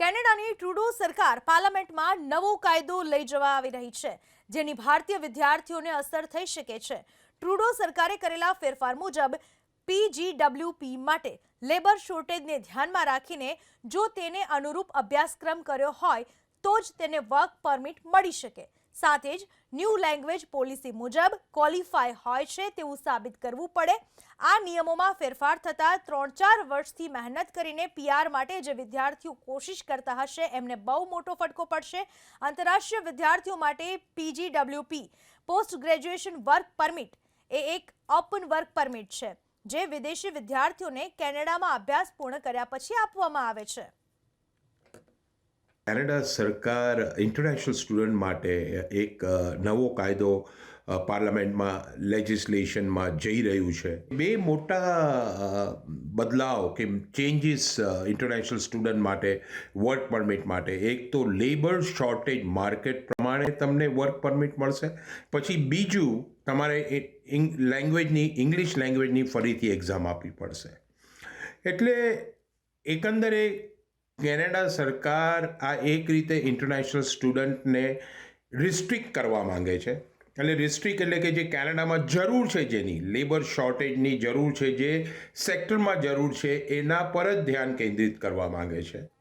કેનેડાની Trudeau સરકાર પાર્લામેન્ટમાં નવો કાયદો લઈ જવા આવી રહી છે, જેની ભારતીય વિદ્યાર્થીઓને અસર થઈ શકે છે. ટ્રુડો સરકારે કરેલા ફેરફાર મુજબ પીજીડબ્લ્યુપી માટે લેબર શોર્ટેજને ધ્યાનમાં રાખીને જો તેને અનુરૂપ અભ્યાસક્રમ કર્યો હોય, તો જ તેને વર્ક પરમિટ મળી શકે. સાથે જ ન્યૂ લેંગ્વેજ પોલિસી મુજબ ક્વોલિફાય હોય છે તેવું સાબિત કરવું પડે. આ નિયમોમાં ફેરફાર થતાં ત્રણ ચાર વર્ષથી મહેનત કરીને પીઆર માટે જે વિદ્યાર્થીઓ કોશિશ કરતા હશે એમને બહુ મોટો ફટકો પડશે. આંતરરાષ્ટ્રીય વિદ્યાર્થીઓ માટે PGWP post graduation work permit એ એક ઓપન વર્ક પરમિટ છે, જે વિદેશી વિદ્યાર્થીઓને કેનેડામાં અભ્યાસ પૂર્ણ કર્યા પછી આપવામાં આવે છે. કેનેડા સરકાર ઇન્ટરનેશનલ સ્ટુડન્ટ માટે એક નવો કાયદો પાર્લામેન્ટમાં, લેજિસ્લેશનમાં જઈ રહ્યું છે. બે મોટા બદલાવ કે ચેન્જીસ ઇન્ટરનેશનલ સ્ટુડન્ટ માટે, વર્ક પરમિટ માટે. એક તો લેબર શોર્ટેજ માર્કેટ પ્રમાણે તમને વર્ક પરમિટ મળશે. પછી બીજું, તમારે લેંગ્વેજની, ઇંગ્લિશ લેંગ્વેજની ફરીથી એક્ઝામ આપવી પડશે. એટલે એકંદરે કેનેડા સરકાર આ એક રીતે ઇન્ટરનેશનલ સ્ટુડન્ટને રિસ્ટ્રિક્ટ કરવા માંગે છે. એટલે રિસ્ટ્રિક્ટ એટલે કે જે કેનેડામાં જરૂર છે જેની લેબર શોર્ટેજની જરૂર છે, જે સેક્ટરમાં જરૂર છે, એના પર જ ધ્યાન કેન્દ્રિત કરવા માંગે છે.